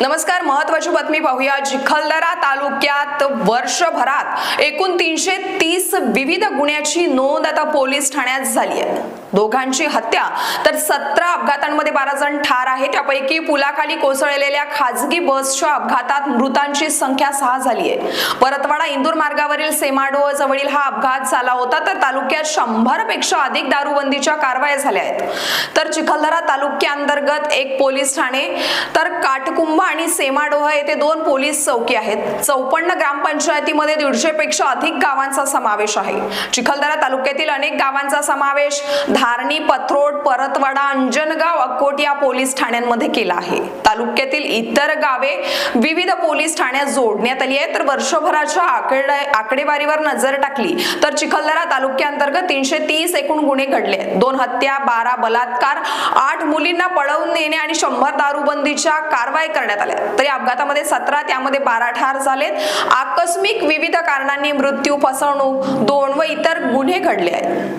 नमस्कार महत्वाची बातमी पाहूया. चिखलदरा तालुक्यात वर्षभरात एकूण तीनशे तीस विविध गुन्ह्याची नोंद आता पोलीस ठाण्यात झाली आहे. दोघांची हत्या तर सतरा अपघातांमध्ये बारा जण ठार आहेत. त्यापैकी पुलाखाली कोसळलेल्या खाजगी बसच्या अपघातात मृतांची संख्या सहा झाली आहे. परतवाडा इंदूर मार्गावरील सेमाडो जवळील हा अपघात झाला होता तर तालुक्यात शंभरपेक्षा अधिक दारूबंदीच्या कारवाया झाल्या आहेत. तर चिखलदरा तालुक्याअंतर्गत एक पोलीस ठाणे तर काटकुंभा आणि सेमाडोह येथे दोन पोलीस चौकी आहेत. चौपन्न ग्रामपंचायतीमध्ये दीडशे पेक्षा अधिक गावांचा समावेश आहे. चिखलदरा तालुक्यातील अनेक गावांचा समावेश धारणी पथरोड परतवाडा अंजनगाव अक्कोट या पोलीस ठाण्यांमध्ये केला आहे. तालुक्यातील इतर गावे विविध पोलीस ठाण्यात जोडण्यात आली आहे तर वर्षभराच्या आकडे आकडेवारीवर नजर टाकली तर चिखलदरा तालुक्याअंतर्गत तीनशे तीस एकूण गुन्हे घडले आहेत. दोन हत्या बारा बलात्कार आठ मुलींना पळवून नेणे आणि शंभर दारूबंदीच्या कारवाई करण्यात करण्यात आल्या तरी अपघातामध्ये सतरा त्यामध्ये बारा ठार झालेत. आकस्मिक विविध कारणांनी मृत्यू फसवणूक दोन व इतर गुन्हे घडले आहेत.